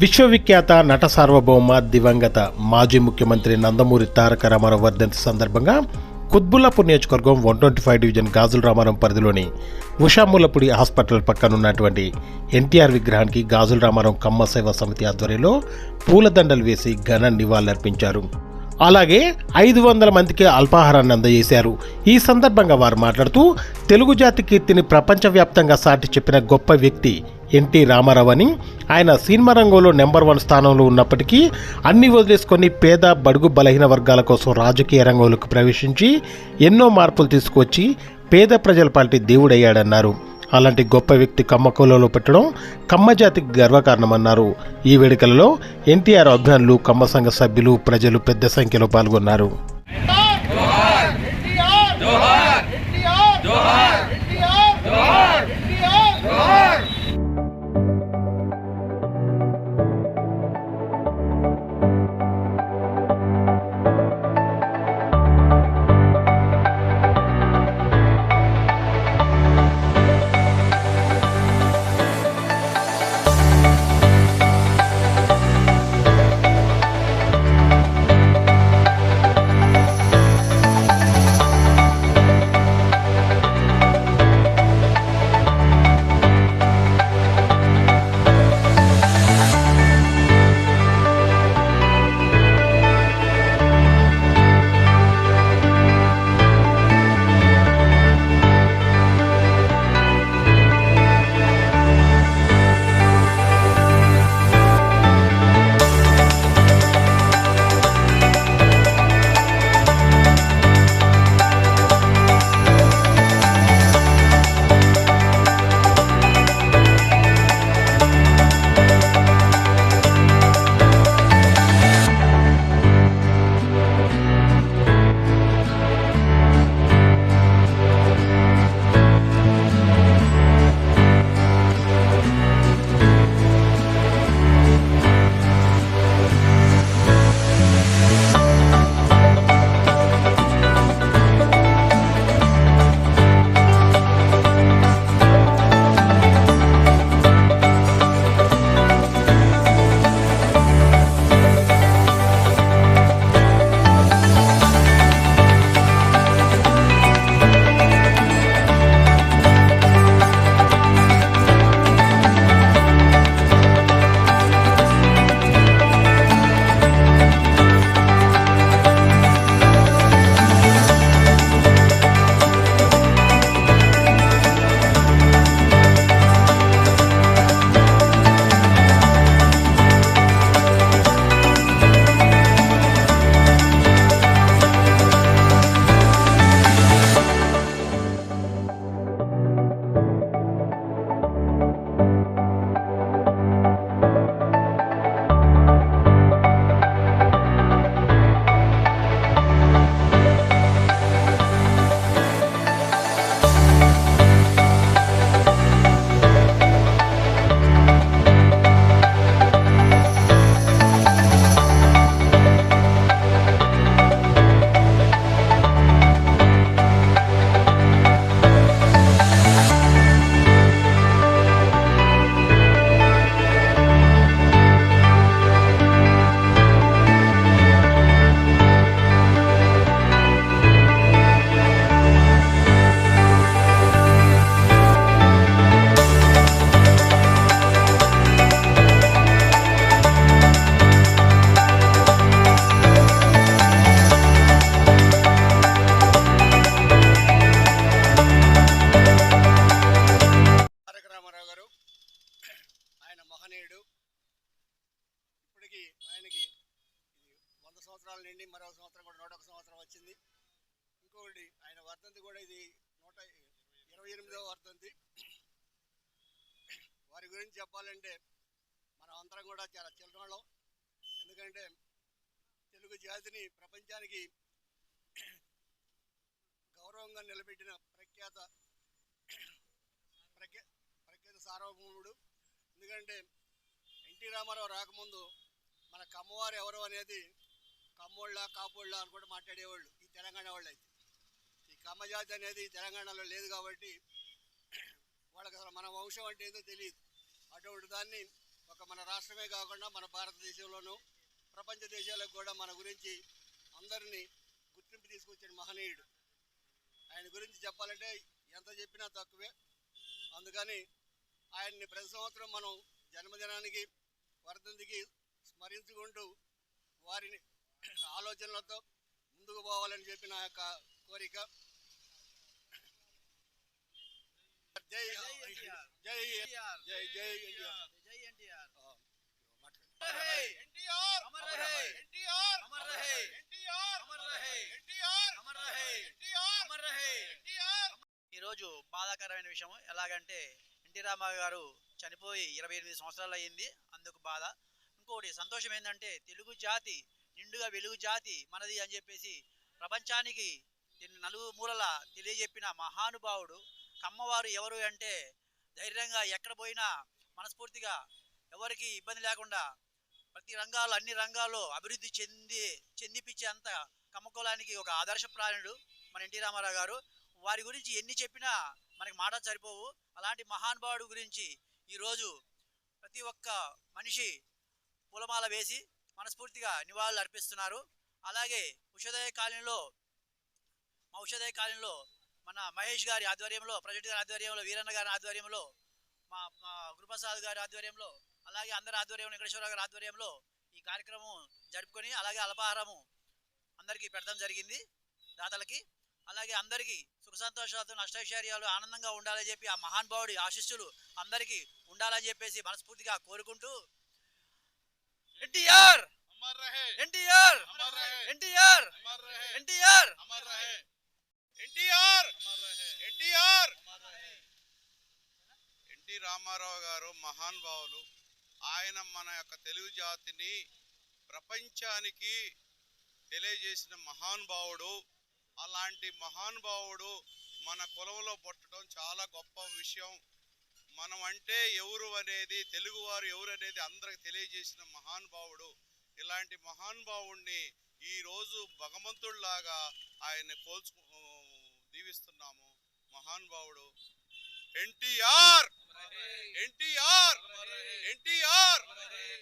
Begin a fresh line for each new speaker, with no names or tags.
విశ్వవిఖ్యాత నట సార్వభౌమ దివంగత మాజీ ముఖ్యమంత్రి నందమూరి తారక రామారావు వర్ధంతి సందర్భంగా కుత్బుల్లాపూర్ నియోజకవర్గం one twenty five division Gajula Ramarao పరిధిలోని ఉషాముల్లపూడి హాస్పిటల్ పక్కన ఉన్నటువంటి ఎన్టీఆర్ విగ్రహానికి గాజుల రామారావు కమ్మ సేవా సమితి ఆధ్వర్యంలో పూలదండలు వేసి ఘన నివాళులర్పించారు. అలాగే ఐదు వందల మందికి అల్పాహారాన్ని అందజేశారు. ఈ సందర్భంగా వారు మాట్లాడుతూ తెలుగు జాతి కీర్తిని ప్రపంచవ్యాప్తంగా సాటి చెప్పిన గొప్ప వ్యక్తి ఎన్టీ రామారావు అని. ఆయన సినిమా రంగంలో నెంబర్ వన్ స్థానంలో ఉన్నప్పటికీ అన్ని వదిలేసుకొని పేద బడుగు బలహీన వర్గాల కోసం రాజకీయ రంగంలోకి ప్రవేశించి ఎన్నో మార్పులు తీసుకొచ్చి పేద ప్రజల పార్టీ దేవుడయ్యాడన్నారు. అలాంటి గొప్ప వ్యక్తి కమ్మ కులంలో పెట్టడం కమ్మ జాతికి గర్వకారణమన్నారు. ఈ వేడుకలలో ఎన్టీఆర్ అభిమానులు కమ్మ సంఘ సభ్యులు ప్రజలు పెద్ద సంఖ్యలో పాల్గొన్నారు.
మరో సంవత్సరం కూడా నూట ఒక సంవత్సరం వచ్చింది. ఇంకొకటి ఆయన వర్ధంతి కూడా ఇది నూట ఇరవై ఎనిమిదవ వర్ధంతి. వారి గురించి చెప్పాలంటే మనం అందరం కూడా చాలా చిల్లరాళ్ళం ఎందుకంటే తెలుగు జాతిని ప్రపంచానికి గౌరవంగా నిలబెట్టిన ప్రఖ్యాత ప్రఖ్యా ప్రఖ్యాత సార్వభౌముడు. ఎందుకంటే ఎన్టీ రామారావు రాకముందు మన కమ్మవారు ఎవరు అనేది కమ్మోళ్ళ కాపోళ్ళ అని కూడా మాట్లాడేవాళ్ళు. ఈ తెలంగాణ వాళ్ళు అయితే ఈ కమ్మ జాతి అనేది తెలంగాణలో లేదు కాబట్టి వాళ్ళకి అసలు మన వంశం అంటే ఏదో తెలియదు. అటువంటి దాన్ని ఒక ఒక మన రాష్ట్రమే కాకుండా మన భారతదేశంలోనూ ప్రపంచ దేశాలకు కూడా మన గురించి అందరినీ గుర్తింపు తీసుకొచ్చిన మహనీయుడు. ఆయన గురించి చెప్పాలంటే ఎంత చెప్పినా తక్కువే. అందుకని ఆయన్ని ప్రతి సంవత్సరం మనం జన్మదినానికి వర్ధంతికి స్మరించుకుంటూ వారిని ఆలోచనలతో ముందుకు పోవాలని చెప్పి నా యొక్క కోరిక. జై జై జై జై ఇండియా ఆ, మాట్లాడండి.
ఈరోజు బాధాకరమైన విషయం ఎలాగంటే ఎన్టీ రామారావు గారు చనిపోయి ఇరవై ఎనిమిది సంవత్సరాలు అయ్యింది. అందుకు బాధ. ఇంకోటి సంతోషం ఏంటంటే తెలుగు జాతి నిండుగా వెలుగు జాతి మనది అని చెప్పేసి ప్రపంచానికి నలుగు మూలల తెలియజెప్పిన మహానుభావుడు కమ్మవారు ఎవరు అంటే ధైర్యంగా ఎక్కడ పోయినా మనస్ఫూర్తిగా ఎవరికి ఇబ్బంది లేకుండా ప్రతి రంగాల్లో అన్ని రంగాల్లో అభివృద్ధి చెంది చెందిపించే అంత కమ్మకులానికి ఒక ఆదర్శప్రాయుడు మన ఎన్టీ రామారావు గారు. వారి గురించి ఎన్ని చెప్పినా మనకి మాట సరిపోవు. అలాంటి మహానుభావుడు గురించి ఈరోజు ప్రతి ఒక్క మనిషి పూలమాల వేసి మనస్ఫూర్తిగా నివాళులు అర్పిస్తున్నారు అలాగే ఉషోదయ కాలనీలో మా ఉషోదయ కాలనీలో మన మహేష్ గారి ఆధ్వర్యంలో ప్రజెంట్ గారి ఆధ్వర్యంలో వీరన్న గారి ఆధ్వర్యంలో మా మా గురుప్రసాద్ గారి ఆధ్వర్యంలో అలాగే అందరి ఆధ్వర్యంలో వెంకటేశ్వరరావు గారి ఆధ్వర్యంలో ఈ కార్యక్రమం జరుపుకొని అలాగే అల్పాహారము అందరికీ పెడతాం జరిగింది దాతలకి. అలాగే అందరికీ సుఖ సంతోషాలతో నష్టైశ్వర్యాలు ఆనందంగా ఉండాలని చెప్పి ఆ మహానుభావుడి ఆశిస్సులు అందరికీ ఉండాలని చెప్పేసి మనస్ఫూర్తిగా కోరుకుంటూ ఎన్టీఆర్! ఎన్టీఆర్! ఎన్టీఆర్! ఎన్టీఆర్!
ఎన్టీఆర్! ఎన్టీఆర్! ఎన్టీ రామారావు గారు మహానుభావులు ఆయన మన యొక్క తెలుగు జాతిని ప్రపంచానికి తెలియజేసిన మహానుభావుడు అలాంటి మహానుభావుడు మన కులంలో పుట్టడం చాలా గొప్ప విషయం. మనం అంటే ఎవరు అనేది తెలుగువారు ఎవరు అనేది అందరికి తెలియజేసిన మహానుభావుడు. ఇలాంటి మహానుభావుణ్ణి ఈరోజు భగవంతుడిలాగా ఆయన కోల్చు దీవిస్తున్నాము. మహానుభావుడు ఎన్టీఆర్! ఎన్టీఆర్! ఎన్టీఆర్!